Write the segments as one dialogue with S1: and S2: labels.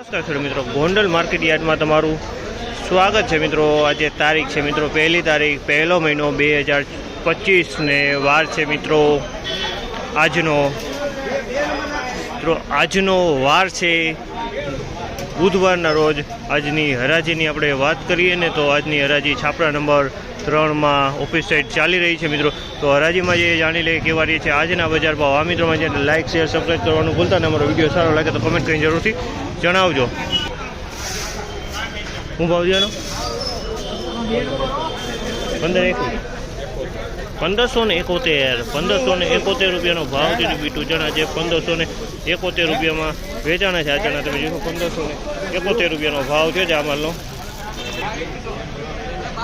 S1: નમસ્કાર મિત્રો. ગોંડલ માર્કેટ યાર્ડમાં તમારું સ્વાગત છે મિત્રો. આજે તારીખ છે મિત્રો. પહેલી તારીખ, પહેલો મહિનો બે હજાર પચીસને વાર છે મિત્રો. આજનો મિત્રો, આજનો વાર છે બુધવારના રોજ. આજની હરાજીની આપણે વાત કરીએ ને તો આજની હરાજી છાપરા નંબર ત્રણમાં ઓફિસ સાઇડ ચાલી રહી છે મિત્રો. તો હરાજીમાં જે જાણી લઈએ કેવા રહી છે આજના બજાર ભાવ. આ મિત્રોમાં જે લાઇક શેર સબસ્ક્રાઈબ કરવાનું ભૂલતા ને. અમારો વીડિયો સારો લાગે તો કમેન્ટ કરીને જરૂરથી જણાવજો. હું ભાવ છે પંદર એક પંદરસો ને એકોતેર. પંદરસો ને એકોતેર રૂપિયાનો ભાવ છે બીટું ચણા છે. પંદરસો ને એકોતેર રૂપિયામાં વેચાણા છે. આ ચણા તમે જોશો પંદરસો ને એકોતેર રૂપિયાનો ભાવ છે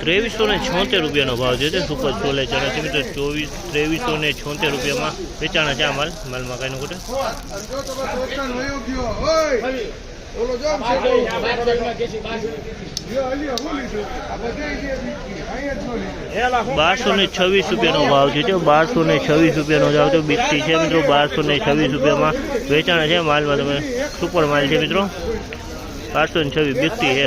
S1: ત્રેવીસો ને છોતેર રૂપિયાનો ભાવ છે સુપર છોલે ચણા છે. મિત્રો, ચોવીસ, ત્રેવીસો ને છોતેર રૂપિયામાં વેચાણા છે આ માલ. માલમાં કાંઈ ખોટે બારસો ને છવ્વીસ રૂપિયાનો ભાવ છે બારસો ને છવ્વીસ રૂપિયાનો ભાવ છે. બીકસી છે મિત્રો, બારસો ને છવ્વીસ રૂપિયામાં વેચાણ છે. માલમાં તમે સુપર માલ છે મિત્રો. બારસો ને છવ્વીસ બીકસી છે.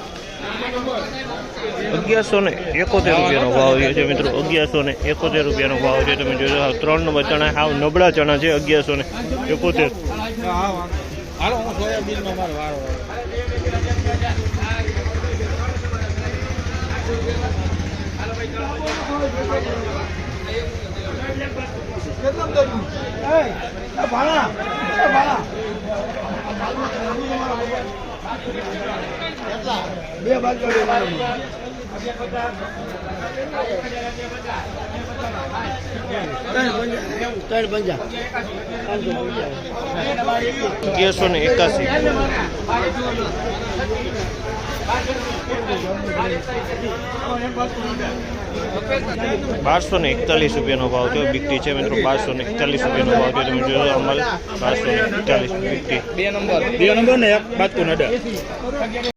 S1: અગિયારસો ને એકોતેર રૂપિયાનો ભાવ જે છે મિત્રો, અગિયારસો ને એકોતેર રૂપિયાનો ભાવ છે. તમે જોજો ત્રણ નંબર ચણા, હાવ નબળા ચણા છે, અગિયારસો ને એકોતેર.
S2: મારો વારો બે બાજુ
S1: અગિયારસો ને એકાસી. બારસો ને એકતાલીસ રૂપિયાનો ભાવ થયો. બિકટી છે મિત્રો બારસો ને એકતાલીસ રૂપિયાનો ભાવ થયો. તમે જોયો અમારે બારસો ને એકતાલીસ બિકટી
S2: બે નંબર. બે નંબર ને એક બાજુ નડા.